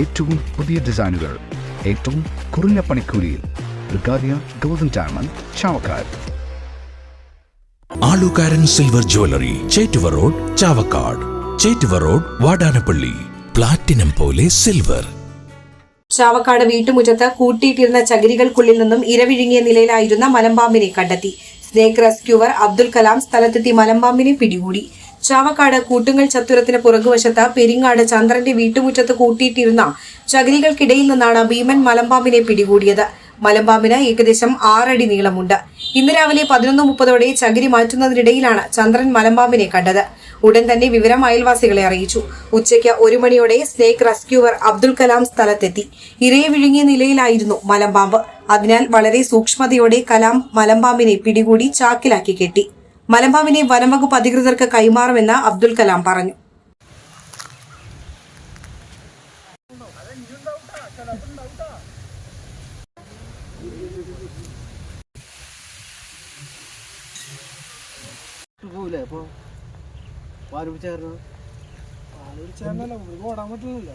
ഏറ്റവും പുതിയ ഡിസൈനുകൾ ഏറ്റവും കുറഞ്ഞ പണിക്കൂലിയിൽ ബ്രിഗാദിയ golden diamond Chavakkad. Alukkaran silver jewellery Chettuva road Chavakkad. Chettuva road Vadanappally. Platinum പോലെ സിൽവർ ചാവക്കാട് വീട്ടുമുറ്റത്ത് കൂട്ടിയിട്ടിരുന്ന ചകിരികൾക്കുള്ളിൽ നിന്നും ഇരവിഴുങ്ങിയ നിലയിലായിരുന്ന മലമ്പാമ്പിനെ കണ്ടെത്തി. സ്നേക് റെസ്ക്യൂവർ അബ്ദുൽ കലാം സ്ഥലത്തെത്തി മലമ്പാമ്പിനെ പിടികൂടി. ചാവക്കാട് കൂട്ടുങ്ങൽ ചത്തുരത്തിന് പുറകുവശത്ത് പെരിങ്ങാട് ചന്ദ്രന്റെ വീട്ടുമുറ്റത്ത് കൂട്ടിയിട്ടിരുന്ന ചകിരികൾക്കിടയിൽ നിന്നാണ് ഭീമൻ മലമ്പാമ്പിനെ പിടികൂടിയത്. മലമ്പാമ്പിന് ഏകദേശം ആറടി നീളമുണ്ട്. ഇന്ന് രാവിലെ പതിനൊന്ന് മുപ്പതോടെ ചകിരി മാറ്റുന്നതിനിടയിലാണ് ചന്ദ്രൻ മലമ്പാമ്പിനെ കണ്ടത്. ഉടൻ തന്നെ വിവരം അയൽവാസികളെ അറിയിച്ചു. ഉച്ചയ്ക്ക് ഒരു മണിയോടെ സ്നേക് റെസ്ക്യൂവർ അബ്ദുൽ കലാം സ്ഥലത്തെത്തി. ഇരയെ വിഴുങ്ങിയ നിലയിലായിരുന്നു മലമ്പാമ്പ്. അതിനാൽ വളരെ സൂക്ഷ്മതയോടെ കലാം മലമ്പാമ്പിനെ പിടികൂടി ചാക്കിലാക്കി കെട്ടി. മലമ്പാമ്പിനെ വനംവകുപ്പ് അധികൃതർക്ക് കൈമാറുമെന്ന് അബ്ദുൽ കലാം പറഞ്ഞു. പോവില്ലേ അപ്പൊ ഓടാൻ പറ്റില്ലല്ലോ